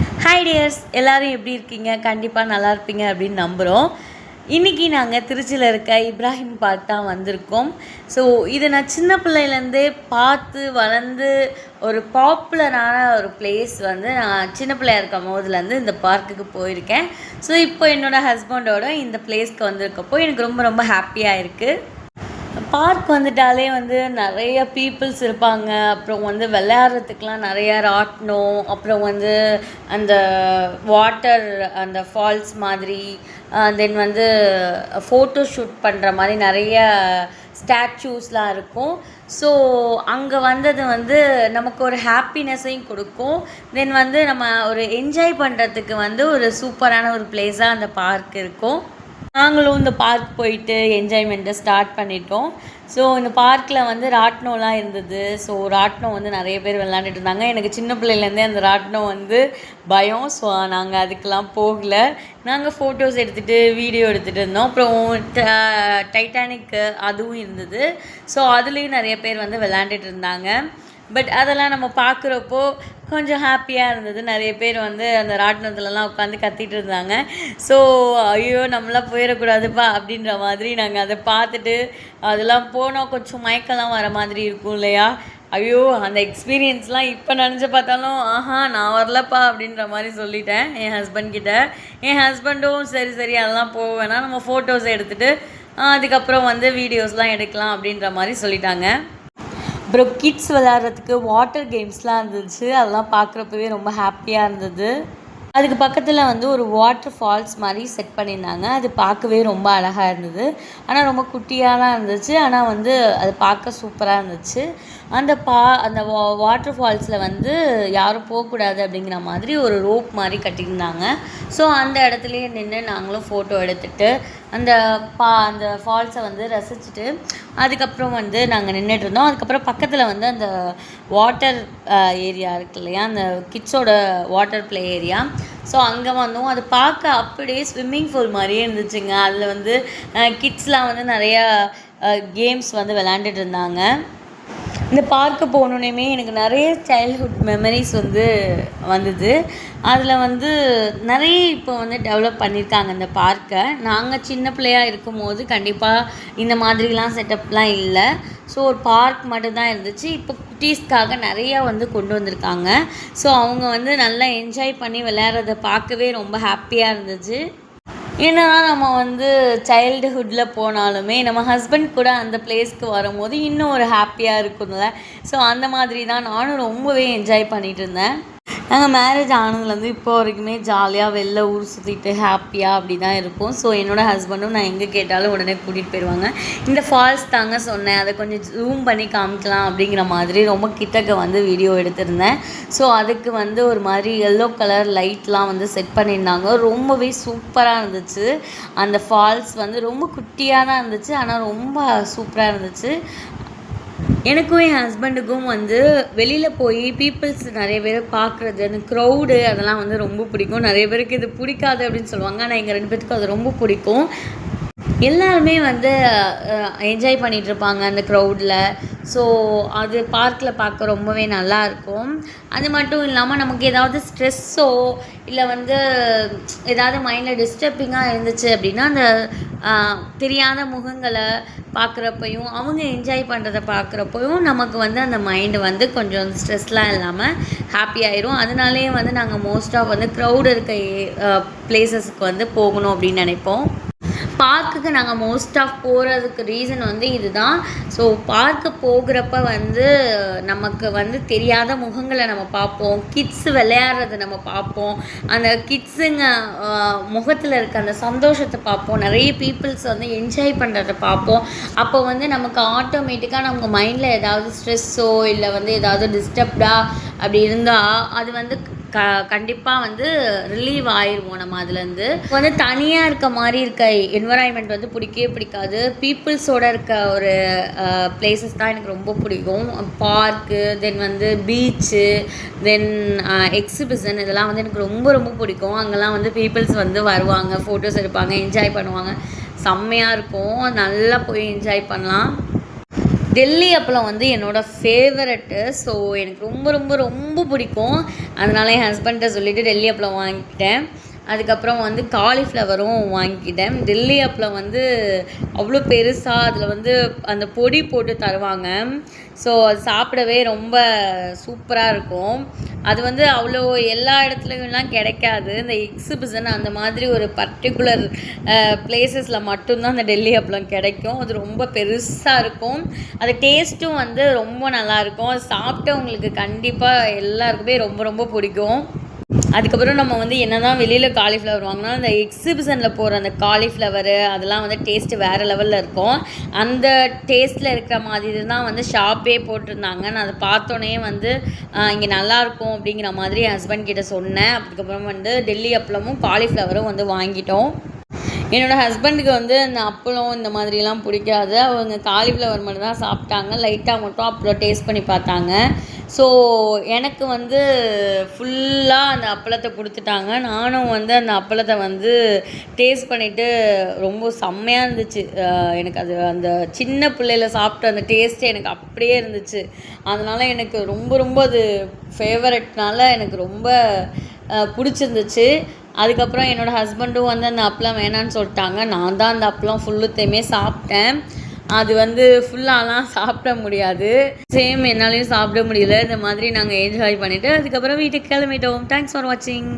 Hi tears எல்லோரும் எப்படி இருக்கீங்க? கண்டிப்பாக நல்லா இருப்பீங்க அப்படின்னு நம்புகிறோம் இன்றைக்கி நாங்கள் திருச்சியில் இருக்க இப்ராஹிம் பார்க் தான் வந்திருக்கோம். ஸோ இதை நான் சின்ன பிள்ளையிலேருந்தே பார்த்து வளர்ந்து ஒரு பாப்புலரான ஒரு பிளேஸ் வந்து நான் சின்ன பிள்ளையா இருக்கும் போதுலேருந்து இந்த பார்க்குக்கு போயிருக்கேன். ஸோ இப்போ என்னோடய ஹஸ்பண்டோட இந்த பிளேஸ்க்கு வந்திருக்கப்போ எனக்கு ரொம்ப ரொம்ப ஹாப்பியாக இருக்குது பார்க் வந்துட்டாலே வந்து நிறைய பீப்புள்ஸ் இருப்பாங்க. அப்புறம் வந்து விளையாடுறதுக்கெலாம் நிறைய ராட்டினம் அப்புறம் வந்து அந்த வாட்டர் அந்த ஃபால்ஸ் மாதிரி தென் வந்து ஃபோட்டோ ஷூட் பண்ணுற மாதிரி நிறைய ஸ்டாச்சூஸ்லாம் இருக்கும். ஸோ அங்கே வந்தது வந்து நமக்கு ஒரு ஹாப்பினஸையும் கொடுக்கும். தென் வந்து நம்ம ஒரு என்ஜாய் பண்ணுறதுக்கு வந்து ஒரு சூப்பரான ஒரு பிளேஸாக அந்த பார்க் இருக்கும். நாங்களும் இந்த பார்க் போயிட்டு என்ஜாய்மெண்ட்டை ஸ்டார்ட் பண்ணிட்டோம். ஸோ இந்த பார்க்கில் வந்து ராட்னோலாம் இருந்தது. ஸோ ராட்டினம் வந்து நிறைய பேர் விளாண்டுட்டு இருந்தாங்க. எனக்கு சின்ன பிள்ளையிலேருந்தே அந்த ராட்டினம் வந்து பயம். ஸோ நாங்கள் அதுக்கெலாம் போகல. நாங்கள் ஃபோட்டோஸ் எடுத்துகிட்டு வீடியோ எடுத்துகிட்டு இருந்தோம். அப்புறம் டைட்டானிக்கு அதுவும் இருந்தது. ஸோ அதுலேயும் நிறைய பேர் வந்து விளாண்டுட்டு இருந்தாங்க. பட் அதெல்லாம் நம்ம பார்க்குறப்போ கொஞ்சம் ஹாப்பியாக இருந்தது. நிறைய பேர் வந்து அந்த ராட்டினத்துலலாம் உட்காந்து கத்திட்டு இருந்தாங்க. ஸோ ஐயோ நம்மளாம் போயிடக்கூடாதுப்பா அப்படின்ற மாதிரி நாங்கள் அதை பார்த்துட்டு அதெல்லாம் போனால் கொஞ்சம் மயக்கெல்லாம் வர மாதிரி இருக்கும் இல்லையா? ஐயோ அந்த எக்ஸ்பீரியன்ஸ்லாம் இப்போ நினச்சி பார்த்தாலும் ஆஹா நான் வரலப்பா அப்படின்ற மாதிரி சொல்லிட்டேன் என் ஹஸ்பண்ட் கிட்ட. என் ஹஸ்பண்டும் சரி சரி அதெல்லாம் போக வேணாம். நம்ம ஃபோட்டோஸ் எடுத்துகிட்டு அதுக்கப்புறம் வந்து வீடியோஸ்லாம் எடுக்கலாம் அப்படின்ற மாதிரி சொல்லிட்டாங்க. அப்புறம் கிட்ஸ் விளையாடுறதுக்கு வாட்டர் கேம்ஸ்லாம் இருந்துச்சு. அதெல்லாம் பார்க்குறப்பவே ரொம்ப ஹாப்பியாக இருந்தது. அதுக்கு பக்கத்தில் வந்து ஒரு வாட்டர் ஃபால்ஸ் மாதிரி செட் பண்ணியிருந்தாங்க. அது பார்க்கவே ரொம்ப அழகாக இருந்தது. ஆனால் ரொம்ப குட்டியாக தான் இருந்துச்சு. ஆனால் வந்து அது பார்க்க சூப்பராக இருந்துச்சு. அந்த பா அந்த வா வாட்டர் ஃபால்ஸில் வந்து யாரும் போகக்கூடாது அப்படிங்கிற மாதிரி ஒரு ரோப் மாதிரி கட்டியிருந்தாங்க. ஸோ அந்த இடத்துலையே நின்று நாங்களும் ஃபோட்டோ எடுத்துகிட்டு அந்த பா அந்த ஃபால்ஸை வந்து ரசிச்சுட்டு அதுக்கப்புறம் வந்து நாங்கள் நின்றுட்டு இருந்தோம். அதுக்கப்புறம் பக்கத்தில் வந்து அந்த வாட்டர் ஏரியா இருக்கு இல்லையா? அந்த கிட்ஸோட வாட்டர் ப்ளே ஏரியா ஸோ அங்கே வந்தோம். அது பார்க்க அப்படியே ஸ்விம்மிங் பூல் மாதிரியே இருந்துச்சுங்க. அதில் வந்து கிட்ஸ்லாம் வந்து நிறையா கேம்ஸ் வந்து விளாண்டுட்டு இருந்தாங்க. இந்த பார்க்கு போனோடனேமே எனக்கு நிறைய சைல்ட்ஹுட் மெமரிஸ் வந்து வந்தது. அதில் வந்து நிறைய இப்போ வந்து டெவலப் பண்ணியிருக்காங்க இந்த பார்க்கை நாங்கள் சின்ன பிள்ளையாக இருக்கும்போது கண்டிப்பாக இந்த மாதிரிலாம் செட்டப்லாம் இல்லை. ஸோ ஒரு பார்க் மட்டும்தான் இருந்துச்சு. இப்போ குட்டீஸ்க்காக நிறையா வந்து கொண்டு வந்திருக்காங்க. ஸோ அவங்க வந்து நல்லா என்ஜாய் பண்ணி விளையாடுறத பார்க்கவே ரொம்ப ஹாப்பியாக இருந்துச்சு. என்னதான் நம்ம வந்து சைல்டுஹுட்டில் போனாலுமே நம்ம ஹஸ்பண்ட் கூட அந்த பிளேஸ்க்கு வரும்போது இன்னும் ஒரு ஹாப்பியாக இருக்கும்ல. ஸோ அந்த மாதிரி தான் நானும் ரொம்பவே என்ஜாய் பண்ணிகிட்டு இருந்தேன். நாங்கள் மேரேஜ் ஆனதுலேருந்து இப்போ வரைக்குமே ஜாலியாக வெளில ஊர் சுற்றிட்டு ஹாப்பியாக அப்படி தான் இருப்போம் ஸோ என்னோடய ஹஸ்பண்டும் நான் எங்கே கேட்டாலும் உடனே கூட்டிகிட்டு போயிடுவாங்க இந்த ஃபால்ஸ் தாங்க சொன்னேன். அதை கொஞ்சம் ஜூம் பண்ணி காமிக்கலாம் அப்படிங்கிற மாதிரி ரொம்ப கிட்டக்க வந்து வீடியோ எடுத்திருந்தேன். ஸோ அதுக்கு வந்து ஒரு மாதிரி எல்லோ கலர் லைட்லாம் வந்து செட் பண்ணியிருந்தாங்க. ரொம்பவே சூப்பராக இருந்துச்சு. அந்த ஃபால்ஸ் வந்து ரொம்ப குட்டியாக தான் இருந்துச்சு. ஆனால் ரொம்ப சூப்பராக இருந்துச்சு. எனக்கும் என் ஹஸ்பண்டுக்கும் வந்து வெளியில் போய் பீப்புள்ஸ் நிறைய பேர் பார்க்குறது அந்த க்ரௌடு அதெல்லாம் வந்து ரொம்ப பிடிக்கும். நிறைய பேருக்கு இது பிடிக்காது அப்படின்னு சொல்லுவாங்க. ஆனால் எங்கள் ரெண்டு பேத்துக்கும் அது ரொம்ப பிடிக்கும். எல்லாருமே வந்து என்ஜாய் பண்ணிகிட்ருப்பாங்க அந்த க்ரௌடில் ஸோ அது பார்க்கில் பார்க்க ரொம்பவே நல்லாயிருக்கும் அது மட்டும் இல்லாமல் நமக்கு ஏதாவது ஸ்ட்ரெஸ்ஸோ இல்லை வந்து ஏதாவது மைண்டில் டிஸ்டர்பிங்காக இருந்துச்சு அப்படின்னா அந்த தெரியாத முகங்களை பார்க்குறப்பையும் அவங்க என்ஜாய் பண்ணுறத பார்க்குறப்பையும் நமக்கு வந்து அந்த மைண்டு வந்து கொஞ்சம் ஸ்ட்ரெஸ்லாம் இல்லாமல் ஹாப்பி ஆயிரும். அதனாலேயே வந்து நாங்கள் மோஸ்ட் ஆஃப் வந்து க்ரௌட் இருக்க பிளேசஸ்க்கு வந்து போகணும் அப்படின்னு நினைப்போம். பார்க்குக்கு நாங்கள் மோஸ்ட் ஆஃப் போகிறதுக்கு ரீசன் வந்து இதுதான். ஸோ பார்க்கு போகிறப்ப வந்து நமக்கு வந்து தெரியாத முகங்களை நம்ம பார்ப்போம். கிட்ஸ் விளையாடுறத நம்ம பார்ப்போம். அந்த கிட்ஸுங்க முகத்தில் இருக்க அந்த சந்தோஷத்தை பார்ப்போம். நிறைய பீப்புள்ஸ் வந்து என்ஜாய் பண்ணுறத பார்ப்போம். அப்போ வந்து நமக்கு ஆட்டோமேட்டிக்காக நம்ம மைண்டில் ஏதாவது ஸ்ட்ரெஸ்ஸோ இல்லை வந்து ஏதாவது டிஸ்டர்ப்டாக அப்படி இருந்தால் அது வந்து க கண்டிப்பாக வந்து ரிலீவ் ஆயிடுவோம் நம்ம அதுலேருந்து. வந்து தனியாக இருக்க மாதிரி இருக்க என்வரான்மெண்ட் வந்து பிடிக்கவே பிடிக்காது. பீப்புள்ஸோட இருக்க ஒரு பிளேசஸ் தான் எனக்கு ரொம்ப பிடிக்கும். பார்க்கு தென் வந்து பீச்சு தென் எக்ஸிபிஷன் இதெல்லாம் வந்து எனக்கு ரொம்ப ரொம்ப பிடிக்கும். அங்கெல்லாம் வந்து பீப்புள்ஸ் வந்து வருவாங்க ஃபோட்டோஸ் எடுப்பாங்க என்ஜாய் பண்ணுவாங்க. செம்மையாக இருக்கும். நல்லா போய் என்ஜாய் பண்ணலாம். டெல்லி அப்பளம் வந்து என்னோடய ஃபேவரெட்டு ஸோ எனக்கு ரொம்ப ரொம்ப ரொம்ப பிடிக்கும். அதனால என் ஹஸ்பண்ட்டை சொல்லிவிட்டு டெல்லி அப்பளம் வாங்கிட்டேன் அதுக்கப்புறம் வந்து காலிஃப்ளவரும் வாங்கிக்கிட்டேன். டெல்லி அப்பளம் வந்து அவ்வளோ பெருசாக அதில் வந்து அந்த பொடி போட்டு தருவாங்க. ஸோ அது சாப்பிடவே ரொம்ப சூப்பராக இருக்கும். அது வந்து அவ்வளோ எல்லா இடத்துலையும்லாம் கிடைக்காது. இந்த எக்ஸிபிஷன் அந்த மாதிரி ஒரு பர்டிகுலர் பிளேசஸில் மட்டும்தான் அந்த டெல்லி அப்பளம் கிடைக்கும். அது ரொம்ப பெருசாக இருக்கும். அது டேஸ்ட்டும் வந்து ரொம்ப நல்லாயிருக்கும் அது சாப்பிட்டவங்களுக்கு கண்டிப்பாக எல்லாருக்குமே ரொம்ப ரொம்ப பிடிக்கும். அதுக்கப்புறம் நம்ம வந்து என்ன தான் வெளியில் காலிஃப்ளவர் வாங்கினா அந்த எக்ஸிபிஷனில் போகிற அந்த காலிஃப்ளவரு அதெல்லாம் வந்து டேஸ்ட்டு வேறு லெவலில் இருக்கும். அந்த டேஸ்ட்டில் இருக்கிற மாதிரி தான் வந்து ஷாப்பே போட்டிருந்தாங்க. நான் அதை பார்த்தோன்னே வந்து இங்கே நல்லாயிருக்கும் அப்படிங்கிற மாதிரி என் ஹஸ்பண்ட் கிட்ட சொன்னேன். அதுக்கப்புறம் வந்து டெல்லி அப்பளமும் காலிஃப்ளவரும் வந்து வாங்கிட்டோம். என்னோடய ஹஸ்பண்டுக்கு வந்து இந்த அப்பளம் இந்த மாதிரிலாம் பிடிக்காது. அவங்க காலிஃப்ளவர் மட்டும் தான் சாப்பிட்டாங்க லைட்டாக மட்டும் அப்புறம் டேஸ்ட் பண்ணி பார்த்தாங்க. ஸோ எனக்கு வந்து ஃபுல்லாக அந்த அப்பளத்தை கொடுத்துட்டாங்க. நானும் வந்து அந்த அப்பளத்தை வந்து டேஸ்ட் பண்ணிவிட்டு ரொம்ப செம்மையாக இருந்துச்சு. எனக்கு அது அந்த சின்ன பிள்ளையில சாப்பிட்ட அந்த டேஸ்ட்டு எனக்கு அப்படியே இருந்துச்சு. அதனால் எனக்கு ரொம்ப ரொம்ப அது ஃபேவரட்னால எனக்கு ரொம்ப பிடிச்சிருந்துச்சு. அதுக்கப்புறம் என்னோடய ஹஸ்பண்டும் வந்து அந்த அப்பளம் வேணான்னு சொல்லிட்டாங்க. நான் தான் அந்த அப்பளம் ஃபுல்லுத்தையுமே சாப்பிட்டேன். அது வந்து ஃபுல்லாலாம் சாப்பிட முடியாது. சேம் என்னாலையும் சாப்பிட முடியல. இந்த மாதிரி நாங்கள் என்ஜாய் பண்ணிவிட்டு அதுக்கப்புறம் வீட்டுக்கு கிளம்பிட்டோம். தேங்க்ஸ் ஃபார் வாட்சிங்